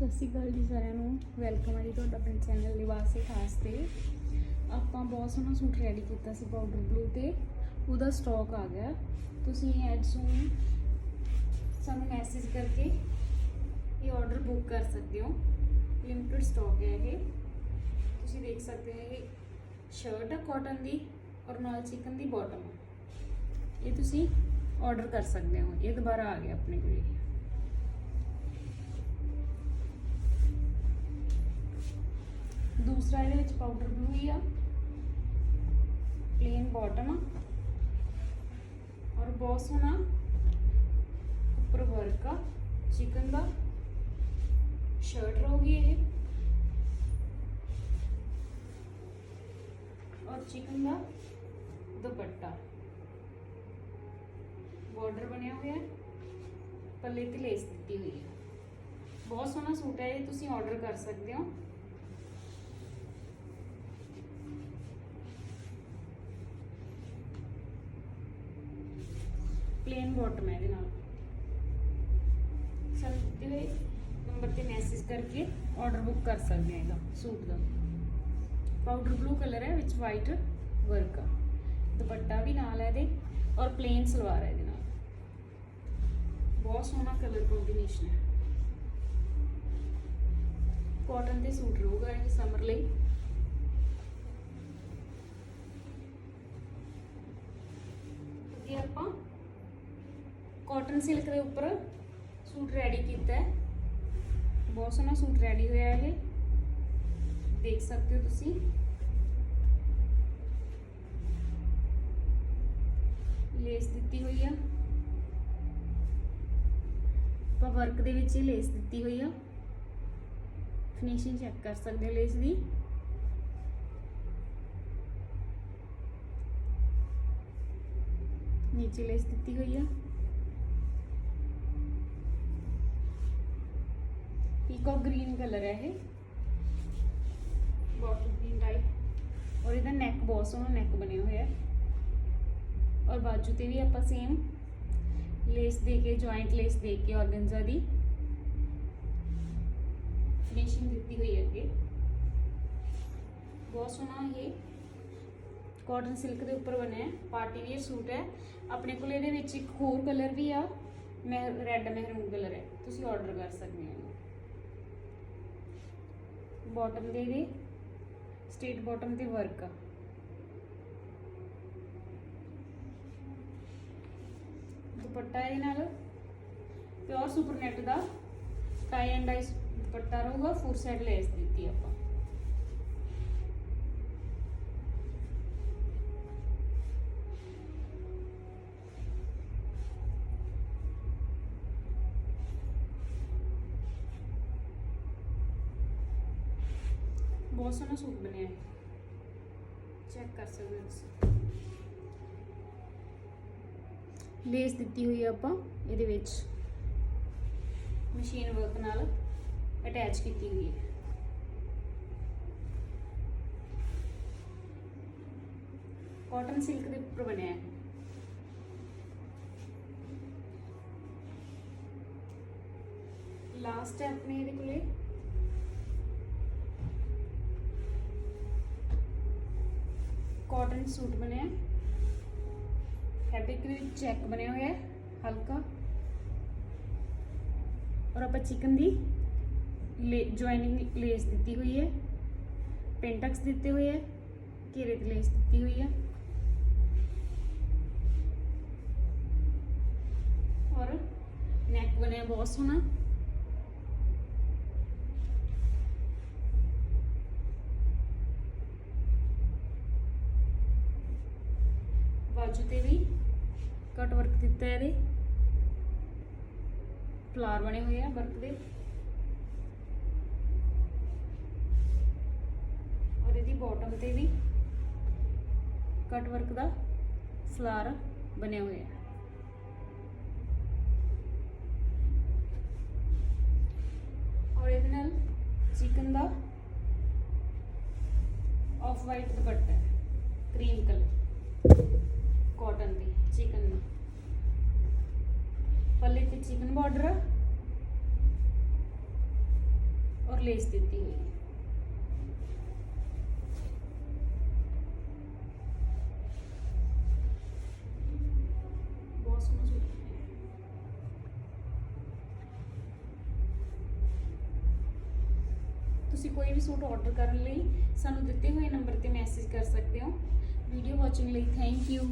ਸਤਿ ਸ਼੍ਰੀ ਅਕਾਲ ਜੀ ਸਾਰਿਆਂ ਨੂੰ। ਵੈਲਕਮ ਹੈ ਜੀ ਤੁਹਾਡਾ ਆਪਣੇ ਚੈਨਲ ਲਿਵਾਸੇ ਖਾਸ ਤੇ। ਆਪਾਂ ਬਹੁਤ ਸੋਹਣਾ ਸੂਟ ਰੈਡੀ ਕੀਤਾ ਸੀ ਪਾਊਡਰ ਬਲੂ ਤੇ। ਉਹਦਾ ਸਟਾਕ ਆ ਗਿਆ। ਤੁਸੀਂ ਐਡ ਸੂਨ ਸਾਨੂੰ ਮੈਸੇਜ ਕਰਕੇ ਇਹ ਆਰਡਰ ਬੁੱਕ ਕਰ ਸਕਦੇ ਹੋ। ਲਿਮਟਿਡ ਸਟਾਕ ਹੈ ਇਹ। ਤੁਸੀਂ ਦੇਖ ਸਕਦੇ ਹੋ ਇਹ ਸ਼ਰਟ ਹੈ ਕਾਟਨ ਦੀ ਔਰ ਨਾਲ ਚਿਕਨ ਦੀ ਬਾਟਮ ਇਹ ਤੁਸੀਂ ਆਰਡਰ ਕਰ ਸਕਦੇ ਹੋ। ਇਹ ਦੁਬਾਰਾ ਆ ਗਿਆ ਆਪਣੇ ਕੋਲ। ਦੂਸਰਾ ਇਹਦੇ ਵਿੱਚ ਪਾਊਡਰ ਬਲੂ ਹੀ ਆ। ਪਲੇਨ ਬਾਟਮ ਆ। ਔਰ ਬਹੁਤ ਸੋਹਣਾ ਉੱਪਰ ਵਰਕ ਆ। ਚਿਕਨ ਦਾ ਸ਼ਰਟ ਰਹੂਗੀ ਇਹ। ਔਰ ਚਿਕਨ ਦਾ ਦੁਪੱਟਾ। ਬਾਰਡਰ ਬਣਿਆ ਹੋਇਆ ਹੈ। ਪੱਲੇ ਤੇ ਲੇਸ ਦਿੱਤੀ ਹੋਈ ਹੈ। ਬਹੁਤ ਸੋਹਣਾ ਸੂਟ ਹੈ ਇਹ, ਤੁਸੀਂ ਆਰਡਰ ਕਰ ਸਕਦੇ ਹੋ। ਪਲੇਨ ਬਾਟਮ ਹੈ ਇਹਦੇ ਨਾਲ। ਸਾਨੂੰ ਦਿੱਤੇ ਹੋਏ ਨੰਬਰ ਤੇ ਮੈਸੇਜ ਕਰਕੇ ਆਰਡਰ ਬੁੱਕ ਕਰ ਸਕਦੇ ਹਾਂ ਇਹਦਾ, ਸੂਟ ਦਾ। ਪਾਊਡਰ ਬਲੂ ਕਲਰ ਹੈ, ਵਿੱਚ ਵਾਈਟ ਵਰਕ ਆ। ਦੁਪੱਟਾ ਵੀ ਨਾਲ ਹੈ ਇਹਦੇ ਔਰ ਪਲੇਨ ਸਲਵਾਰ ਹੈ ਇਹਦੇ ਨਾਲ। ਬਹੁਤ ਸੋਹਣਾ ਕਲਰ ਕੰਬੀਨੇਸ਼ਨ ਹੈ। ਕਾਟਨ ਦੇ ਸੂਟ ਰਹੂਗਾ ਇਹ ਸਮਰ ਲਈ ਇਹ ਆਪਾਂ ਕਾਟਨ ਸਿਲਕ ਦੇ ਉੱਪਰ ਸੂਟ ਰੈਡੀ ਕੀਤਾ ਹੈ। ਬਹੁਤ ਸੋਹਣਾ ਸੂਟ ਰੈਡੀ ਹੋਇਆ ਇਹ। ਦੇਖ ਸਕਦੇ ਹੋ ਤੁਸੀਂ। ਲੇਸ ਦਿੱਤੀ ਹੋਈ ਆ। ਆਪਾਂ ਵਰਕ ਦੇ ਵਿੱਚ ਹੀ ਲੇਸ ਦਿੱਤੀ ਹੋਈ ਆ। ਫਿਨਿਸ਼ਿੰਗ ਚੈੱਕ ਕਰ ਸਕਦੇ ਹੋ ਲੇਸ ਦੀ। ਨੀਚੇ ਲੇਸ ਦਿੱਤੀ ਹੋਈ ਆ। ਪੀਕੋ ਗ੍ਰੀਨ ਕਲਰ ਹੈ ਇਹ। ਬੋਟਲ ਗ੍ਰੀਨ ਟਾਈਪ ਔਰ ਇਹਦਾ ਨੈਕ ਬਹੁਤ ਸੋਹਣਾ ਨੈਕ ਬਣਿਆ ਹੋਇਆ ਹੈ। ਔਰ ਬਾਜੂ ਤੇ ਵੀ ਆਪਾਂ ਸੇਮ ਲੇਸ ਦੇ ਕੇ ਜੁਆਇੰਟ ਲੇਸ ਦੇ ਕੇ ਔਰਗੰਜ਼ਾ ਦੀ ਫਿਨਿਸ਼ਿੰਗ ਦਿੱਤੀ ਹੋਈ ਹੈ ਅੱਗੇ। ਬਹੁਤ ਸੋਹਣਾ ਇਹ ਕਾਟਨ ਸਿਲਕ ਦੇ ਉੱਪਰ ਬਣਿਆ ਹੈ। ਪਾਰਟੀ ਵੇਅਰ ਸੂਟ ਹੈ। ਆਪਣੇ ਕੋਲ ਇਹਦੇ ਵਿੱਚ ਇੱਕ ਹੋਰ ਕਲਰ ਵੀ ਆ। ਮੈਂ ਰੈੱਡ ਮਹਿਰੂਨ ਕਲਰ ਹੈ। ਤੁਸੀਂ ਆਰਡਰ ਕਰ ਸਕਦੇ ਹੋ ਬਾਟਮ ਦੀ ਵੀ ਸਟੇਟ ਬਾਟਮ ਦੀ ਵਰਕ ਆ। ਦੁਪੱਟਾ ਇਹਦੇ ਨਾਲ ਪਿਓਰ ਸੁਪਰ ਨੈਟ ਦਾ ਟਾਈ ਐਂਡ ਡਾਈ ਦੁਪੱਟਾ ਰਹੂਗਾ ਫੋਰ ਸਾਈਡ ਲੈਸ ਦਿੱਤੀ ਆਪਾਂ। ਬਹੁਤ ਸੋਹਣਾ ਸੂਟ ਬਣਿਆ ਹੈ। ਚੈੱਕ ਕਰ ਸਕਦੇ ਹੋ ਤੁਸੀਂ। ਲੇਸ ਦਿੱਤੀ ਹੋਈ ਹੈ ਆਪਾਂ, ਇਹਦੇ ਵਿੱਚ। ਮਸ਼ੀਨ ਵਰਕ ਨਾਲ ਅਟੈਚ ਕੀਤੀ ਹੋਈ ਹੈ। ਕਾਟਨ ਸਿਲਕ ਦੇ ਉੱਪਰ ਬਣਿਆ ਹੈ। ਲਾਸਟ ਹੈ ਆਪਣੇ ਇਹਦੇ ਕੋਲੇ। ਕਾਟਨ ਸੂਟ ਬਣਿਆ ਫੈਬਰਿਕ ਦੇ ਵਿੱਚ ਚੈੱਕ ਬਣਿਆ ਹੋਇਆ ਹੈ ਹਲਕਾ। ਔਰ ਆਪਾਂ ਚਿਕਨ ਦੀ ਜੁਆਇਨਿੰਗ ਲੇਸ ਦਿੱਤੀ ਹੋਈ ਹੈ। ਪੈਂਟਕਸ ਦਿੱਤੇ ਹੋਏ ਹੈ ਘੇਰੇ ਦੀ ਲੇਸ ਦਿੱਤੀ ਹੋਈ ਹੈ ਔਰ ਨੈਕ ਬਣਿਆ ਬਹੁਤ ਸੋਹਣਾ। ਕਟ ਵਰਕ ਦਿੱਤਾ ਹੈ ਇਹਦੇ। ਫਲਾਰ ਬਣੇ ਹੋਏ ਆ ਵਰਕ ਦੇ। ਔਰ ਇਹਦੀ ਬਾਟਮ ਤੇ ਵੀ ਕਟ ਵਰਕ ਦਾ ਫਲਾਰ ਬਣਿਆ ਹੋਇਆ। ਹੈ ਔਰ ਇਹਦੇ ਨਾਲ ਚਿਕਨ ਦਾ ਆਫ ਵਾਈਟ ਦੁਪੱਟਾ ਹੈ ਕਰੀਮ ਕਲਰ ਕਾਟਨ ਦੀ। ਚਿਕਨ ਦੀ ਪੱਲੇ ਤੇ ਚਿਕਨ ਬਾਰਡਰ ਵਿਦਆਊਟ ਲੇਸ ਦਿੱਤੀ ਹੋਈ ਹੈ। ਤੁਸੀਂ ਕੋਈ ਵੀ ਸੂਟ ਆਰਡਰ ਕਰਨ ਲਈ ਸਾਨੂੰ ਦਿੱਤੇ ਹੋਏ ਨੰਬਰ ਤੇ ਮੈਸੇਜ ਕਰ ਸਕਦੇ ਹੋ। ਵੀਡੀਓ ਵਾਚਿੰਗ ਲਈ ਥੈਂਕ ਯੂ